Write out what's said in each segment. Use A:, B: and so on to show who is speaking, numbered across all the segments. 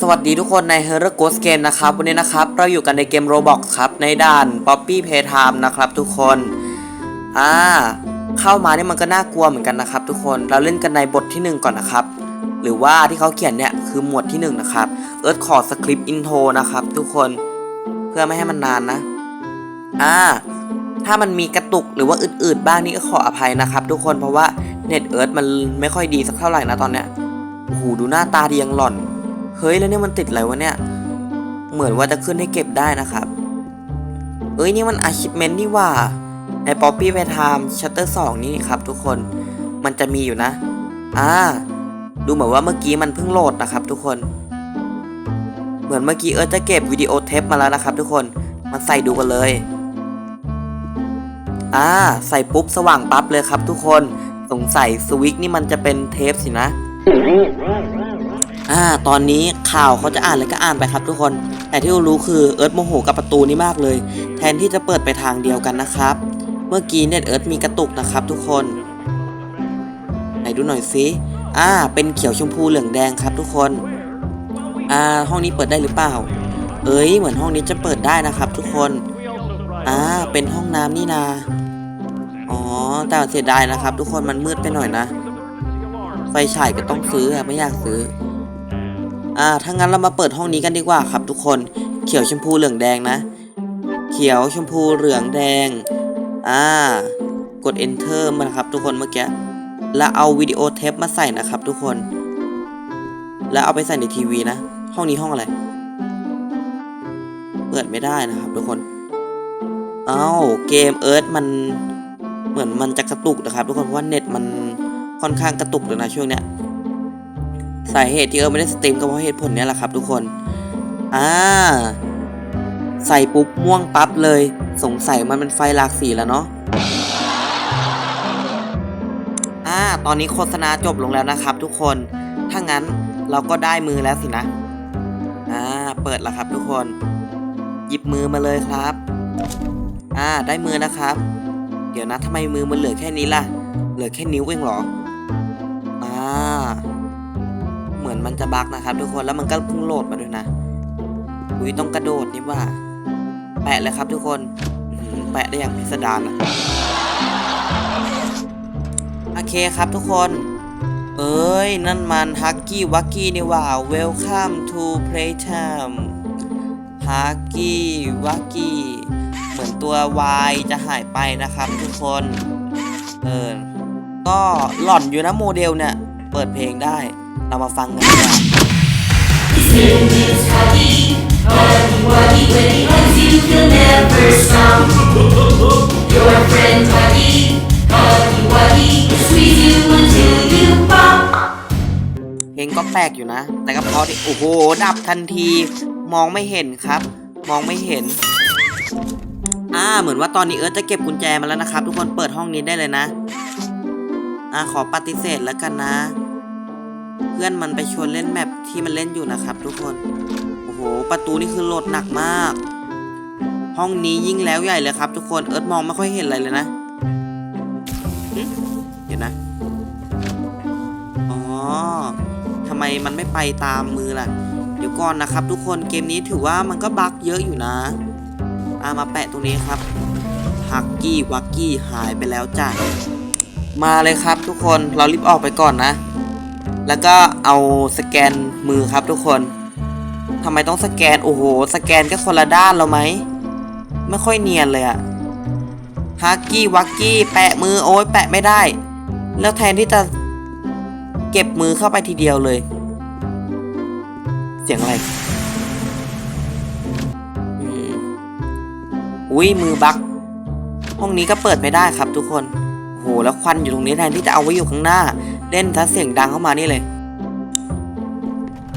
A: สวัสดีทุกคนใน h e r o Ghost Game นะครับ วันนี้นะครับ เราอยู่กันในเกม Roblox ครับ ในด่าน Poppy Playtime นะครับทุกคน อ่า เข้ามาเนี่ยมันก็น่ากลัวเหมือนกันนะครับ ทุกคนเราเล่นกันในบทที่ 1 ก่อนนะครับ หรือว่าที่เขาเขียนเนี่ยคือหมวดที่ 1 นะครับ เอิร์ธขอสคริปต์อินโทรนะครับทุกคนเพื่อไม่ให้มันนานนะ อ่า ถ้ามันมีกระตุกหรือว่าอืดๆบ้างนี่ก็ขออภัยนะครับ ทุกคนเพราะว่าเน็ตเอิร์ธมันไม่ค่อยดีสักเท่าไหร่นะตอนเนี้ยโอ้โหดูหน้าตาดียังหล่อน เฮ้ยแล้วเนี่ยมันติดอะไรวะเนี่ย เหมือนว่าจะขึ้นให้เก็บได้นะครับ เอ้ยนี่มัน achievement นี่ว่า ใน Poppy p l a y Time Chapter 2นี่ครับทุกคน มันจะมีอยู่นะ อ่า ดูเหมือนว่าเมื่อกี้มันเพิ่งโหลดนะครับทุกคน เหมือนเมื่อกี้เอิร์ธจะเก็บวิดีโอเทปมาแล้วนะครับทุกคนมาใส่ดูกันเลย อ่า ใส่ปุ๊บสว่างปั๊บเลยครับทุกคน สงสัยสวิกนี่มันจะเป็นเทปสินะ อ่าตอนนี้ข่าวเขาจะอ่านอะไรก็อ่านไปครับทุกคน แต่ที่รู้คือเอิร์ธโมโหกับประตูนี้มากเลย แทนที่จะเปิดไปทางเดียวกันนะครับ เมื่อกี้เน็ตเอิร์ธมีกระตุกนะครับทุกคนไหนดูหน่อยสิอ่า เป็นเขียวชมพูเหลืองแดงครับทุกคน อ่า ห้องนี้เปิดได้หรือเปล่า เอ้ย เหมือนห้องนี้จะเปิดได้นะครับ ทุกคน อ่า เป็นห้องน้ำนี่นา อ๋อ แต่เสียดายนะครับ ทุกคน มันมืดไปหน่อยนะ ไฟฉายก็ต้องซื้อไม่อยากซื้อ อ่าถ้างั้นเรามาเปิดห้องนี้กันดีกว่าครับทุกคน เขียวชมพูเหลืองแดงนะ เขียวชมพูเหลืองแดง อ่า กด enter มานครับทุกคนเมื่อกี้ แล้วเอาวิดีโอเทปมาใส่นะครับทุกคน แล้วเอาไปใส่ในทีวีนะ ห้องนี้ห้องอะไร เปิดไม่ได้นะครับทุกคน เอ้าเกมเอิร์ธมันเหมือนมันจะกระตุกนะครับทุกคนเพราะว่าเน็ตมันค่อนข้างกระตุกเลยนะช่วงเนี้ย สาเหตุที่เอิร์ธไม่ได้สตรีมก็เพราะเหตุผลนี้แหละครับ ทุกคน อ่า ใส่ปุ๊บม่วงปั๊บเลย สงสัยมันเป็นไฟหลากสีแล้วเนาะ อ่า ตอนนี้โฆษณาจบลงแล้วนะครับ ทุกคน ถ้างั้นเราก็ได้มือแล้วสินะ อ่า เปิดแล้วครับ ทุกคน หยิบมือมาเลยครับ อ่า ได้มือนะครับ เดี๋ยวนะทำไมมือมันเหลือแค่นี้ล่ะ เหลือแค่นิ้วเองเหรอ มันจะบักนะครับ ทุกคนแล้วมันก็เพิ่งโหลดมาด้วยนะอุ้ยต้องกระโดดนี่ว่า แปะเลยครับทุกคนแปะได้อย่างพิสดารอะโอเคครับทุกคน เอ้ย นั่นมันฮักกี้วักกี้นี่ว่า Welcome to Playtime ฮักกี้วักกี้เหมือนตัว Y จะหายไปนะครับทุกคน เออ ก็หล่อนอยู่นะโมเดลเนี่ย เปิดเพลงได้ เรามาฟังกันดีกว่า เพลงก็แปลกอยู่นะ แต่ก็เพราะที่โอ้โห ดับทันที มองไม่เห็นครับ มองไม่เห็น อ่า เหมือนว่าตอนนี้เอิร์ธจะเก็บกุญแจมาแล้วนะครับ ทุกคนเปิดห้องนี้ได้เลยนะ อ่าขอปฏิเสธแล้วกันนะ เพื่อนมันไปชวนเล่นแมปที่มันเล่นอยู่นะครับ ทุกคน โอ้โห ประตูนี่คือโหลดหนักมาก ห้องนี้ยิ่งแล้วใหญ่เลยครับ ทุกคน เอิร์ธมองไม่ค่อยเห็นอะไรเลยนะเดี๋ยวนะ อ๋อทำไมมันไม่ไปตามมือล่ะ เดี๋ยวก่อนนะครับ ทุกคน เกมนี้ถือว่ามันก็บั๊กเยอะอยู่นะอามาแปะตรงนี้ครับฮักกี้วักกี้หายไปแล้วจ้ะ มาเลยครับทุกคน เรารีบออกไปก่อนนะ แล้วก็เอาสแกนมือครับทุกคนทำไมต้องสแกน โอ้โห สแกนก็คนละด้านเราไหม ไม่ค่อยเนียนเลยอะฮักกี้วักกี้แปะมือโอ้ยแปะไม่ได้ แล้วแทนที่จะเก็บมือเข้าไปทีเดียวเลย เสียงอะไรอุ้ยมือบัก ห้องนี้ก็เปิดไม่ได้ครับทุกคนโหแล้วควันอยู่ตรงนี้แทนที่จะเอาไว้อยู่ข้างหน้า เล่นถ้าเสียงดังเข้ามานี่เลย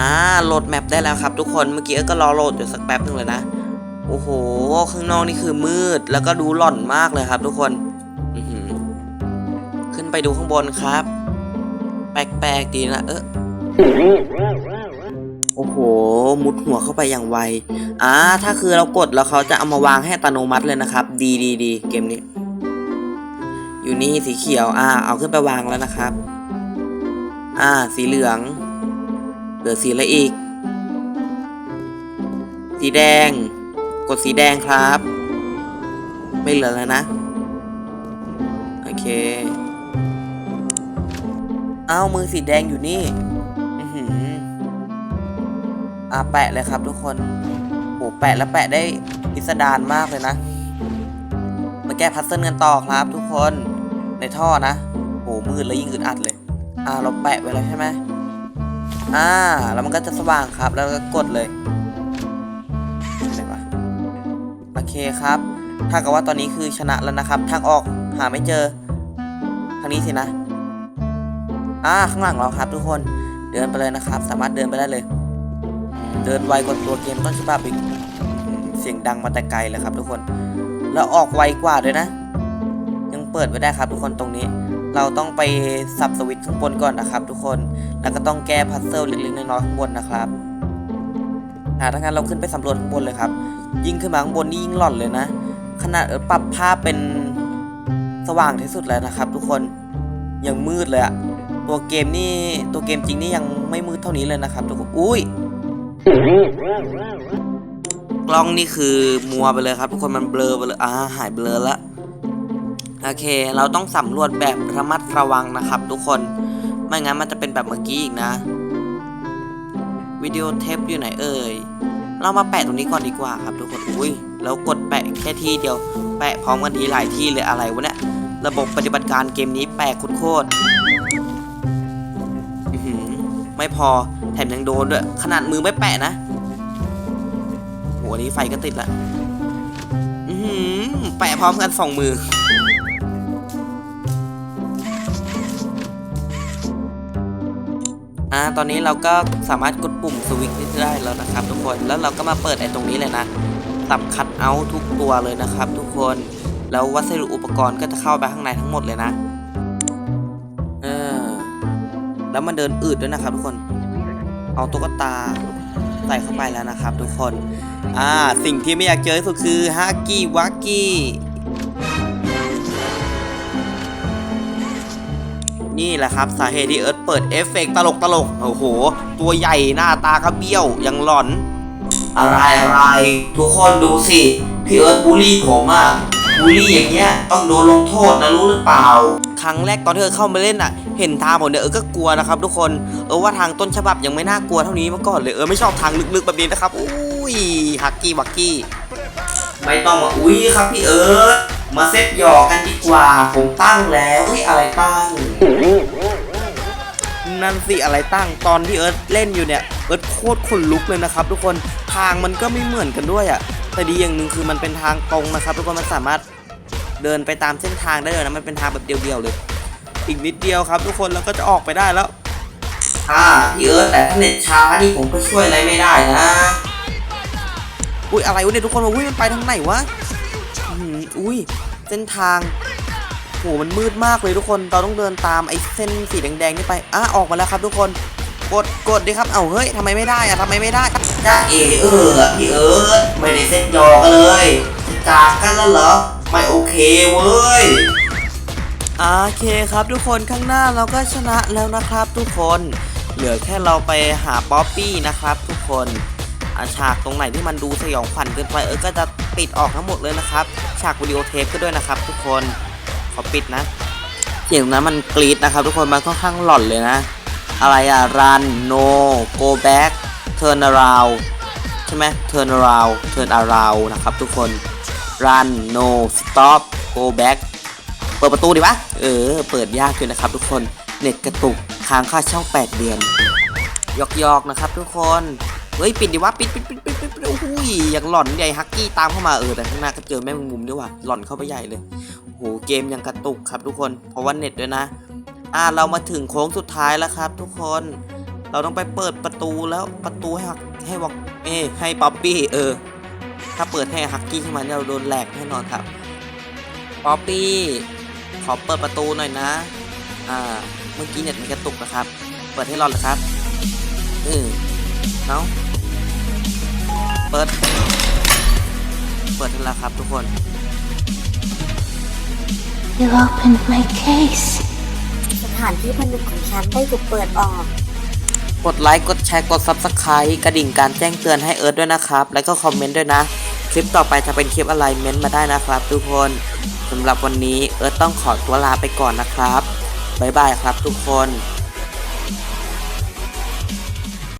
A: อ่าโหลดแมปได้แล้วครับทุกคนเมื่อกี้ก็รอโหลดอยู่สักแป๊บหนึงเลยนะโอ้โหข้างนอกนี่คือมืดแล้วก็ดูหล่อนมากเลยครับ ทุกคนขึ้นไปดูข้างบนครับ แปลกๆดีนะเออโอ้โห มุดหัวเข้าไปอย่างไวอ่าถ้าคือเรากดแล้วเขาจะเอามาวางให้อัตโนมัติเลยนะครับ ดีดีดีเกมนี้ อยู่นี่สีเขียวอ่าเอาขึ้นไปวางแล้วนะครับ อ่า สีเหลือง เหลือสีอะไรอีก สีแดง กดสีแดงครับ ไม่เหลือแล้วนะ โอเค เอามือสีแดงอยู่นี่อือหืออ่าแปะเลยครับทุกคนโหแปะแล้วแปะได้พิสดารมากเลยนะ มาแก้พัซเซิลกันต่อครับทุกคน ในท่อนะโหมืดแล้วยิ่งอึดอัดเลย อ่าเราแปะไว้แล้วใช่ไหมอ่า แล้วมันก็จะสว่างครับ แล้วก็กดเลยไหนวะโอเคครับถ้ากับว่าตอนนี้คือชนะแล้วนะครับ ทางออกหาไม่เจอ ทางนี้สินะ อ่า ข้างหลังเราครับ ทุกคน เดินไปเลยนะครับ สามารถเดินไปได้เลย เดินไวกว่าตัวเกมต้นฉบับอีกเสียงดังมาแต่ไกลเลยครับ ทุกคน แล้วออกไวกว่าด้วยนะ ยังเปิดไว้ได้ครับ ทุกคนตรงนี้ เราต้องไปสับสวิตช์ข้างบนก่อนนะครับ ทุกคน แล้วก็ต้องแก้พัซเซิลเล็กๆน้อยๆข้างบนนะครับอ่าถ้างั้นเราขึ้นไปสำรวจข้างบนเลยครับ ยิ่งขึ้นมาข้างบนนี่ยิ่งหล่อนเลยนะ ขนาดปรับภาพเป็นสว่างที่สุดแล้วนะครับ ทุกคน ยังมืดเลยอะตัวเกมนี่ตัวเกมจริงนี่ยังไม่มืดเท่านี้เลยนะครับทุกคน อุ้ยกล้องนี่คือมัวไปเลยครับ ทุกคนมันเบลอไปเลยอ่าหายเบลอละ โอเค เราต้องสำรวจแบบระมัดระวังนะครับทุกคน ไม่งั้นมันจะเป็นแบบเมื่อกี้อีกนะ วิดีโอเทปอยู่ไหนเอ่ย เรามาแปะตรงนี้ก่อนดีกว่าครับทุกคน อุ้ยแล้วกดแปะแค่ที่เดียว แปะพร้อมกันทีหลายที่เลยอะไรวะเนี่ย ระบบปฏิบัติการเกมนี้แปลกโคตรไม่พอ แถมยังโดนด้วย ขนาดมือไม่แปะนะโหอันนี้ไฟก็ติดละแปะพร้อมกันสองมือ อ่าตอนนี้เราก็สามารถกดปุ่มสวิตช์นี้ได้แล้วนะครับ ทุกคนแล้วเราก็มาเปิดไอ้ตรงนี้เลยนะตับคัดเอาทุกตัวเลยนะครับ ทุกคนแล้ววัสดุอุปกรณ์ก็จะเข้าไปข้างในทั้งหมดเลยนะเออแล้วมันเดินอืดด้วยนะครับ ทุกคน เอาตุ๊กตาใส่เข้าไปแล้วนะครับ ทุกคนอ่าสิ่งที่ไม่อยากเจอที่สุดคือฮากิวากิ นี่แหละครับสาเหตุที่เอิร์ธเปิดเอฟเฟกต์ตลกตลกโอ้โห ตัวใหญ่หน้าตาก็เบี้ยวยังหลอน อะไรอะไรทุกคนดูสิ พี่เอิร์ธบูลลี่ผมอะบูลลี่อย่างเงี้ยต้องโดนลงโทษนะรู้หรือเปล่า ครั้งแรกตอนที่เอิร์ธเข้ามาเล่นอะเห็นทางผมเนี่ยเอิร์ธก็กลัวนะครับ ทุกคนเออว่าทางต้นฉบับยังไม่น่ากลัวเท่านี้มาก่อนเลยเออไม่ชอบทางลึกๆแบบนี้นะครับอุ้ยฮักกี้วักกี้ ไม่ต้องมาอุ้ยครับพี่เอิร์ธ มาเซ็ตหยอกกันดีกว่า ผมตั้งแล้วเฮ้ยอะไรตั้ง นั่นสิอะไรตั้งตอนที่เอิร์ธเล่นอยู่เนี่ย เอิร์ธโคตรขนลุกเลยนะครับ ทุกคนทางมันก็ไม่เหมือนกันด้วยอะ่ะ แต่ดีอย่างหนึ่งคือมันเป็นทางตรงนะครับ ทุกคนมันสามารถเดินไปตามเส้นทางได้เลยนะมันเป็นทางแบบเดียวๆเลย อีกนิดเดียวครับ ทุกคนแล้วก็จะออกไปได้แล้วอ่าพี่เอิร์ธแต่ถ้าเน็ตช้านี่ผมก็ช่วยอะไรไม่ได้นะ อุ้ยอะไรวะเนี่ยทุกคนอุ้ยมันไปทางไหนวะ อื้อหืออุ้ย เส้นทางโหมันมืดมากเลยทุกคน เราต้องเดินตามไอ้เส้นสีแดงๆนี่ไป อะ ออกมาแล้วครับทุกคน กด กดดิครับ เอาเฮ้ยทำไมไม่ได้อะทำไมไม่ได้จ้าเอเออพี่เอิร์ธไม่ได้เซ็ตยอกันเลยจากกันแล้วเหรอ ไม่โอเคเว้ยโอเคครับทุกคน ข้างหน้าเราก็ชนะแล้วนะครับทุกคน เหลือแค่เราไปหาป๊อปปี้นะครับทุกคนอะ ฉากตรงไหนที่มันดูสยองขวัญเกินไปเออก็จะปิดออกทั้งหมดเลยนะครับ ฉากวิดีโอเทปก็ด้วยนะครับ ทุกคนขอปิดนะเสียงนั้นมันกรีดนะครับ ทุกคนมันค่อนข้างหลอนเลยนะ อะไรอะ run no go back turn around ใช่ไหม turn around turn around นะครับ ทุกคน run no stop go back เปิดประตูดิวะเออ เปิดยากเลยนะครับ ทุกคนเน็ตกระตุกค้างค่าเช่า 8 เดือนยอกๆนะครับ ทุกคน เฮ้ยปิดดิวะปิดปิดปิดปิดปิดโอ้โหยอย่างหล่อนใหญ่ฮักกี้ตามเข้ามาเออแต่ข้างหน้าก็เจอแม่งมุมด้วยว่ะหล่อนเข้าไปใหญ่เลยโอ้โหเกมยังกระตุกครับทุกคนเพราะว่าเน็ตด้วยนะ อ่าเรามาถึงโค้งสุดท้ายแล้วครับ ทุกคน เราต้องไปเปิดประตูแล้วประตูให้ฮักให้วอกเอ้ให้ป๊อปปี้เออ ถ้าเปิดให้ฮักกี้ขึ้นมาเนี่ยเราโดนแหลกแน่นอนครับป๊อปปี้ขอเปิดประตูหน่อยนะ อ่า เมื่อกี้เน็ตมันกระตุกนะครับ เปิดให้รอนเหรอครับเออเนาะ เปิด เปิดให้แล้วครับทุกคน
B: You opened my case.
C: สถานที่ผนึกของฉันได้ถูกเปิดออก
A: กดไลค์ กดแชร์ กด Subscribe กระดิ่งการแจ้งเตือนให้เอิร์ธด้วยนะครับ แล้วก็คอมเมนต์ด้วยนะ คลิปต่อไปจะเป็นคลิปอะไรเม้นต์มาได้นะครับทุกคนสำหรับวันนี้เอิร์ธต้องขอตัวลาไปก่อนนะครับ บ๊ายบายครับทุกคน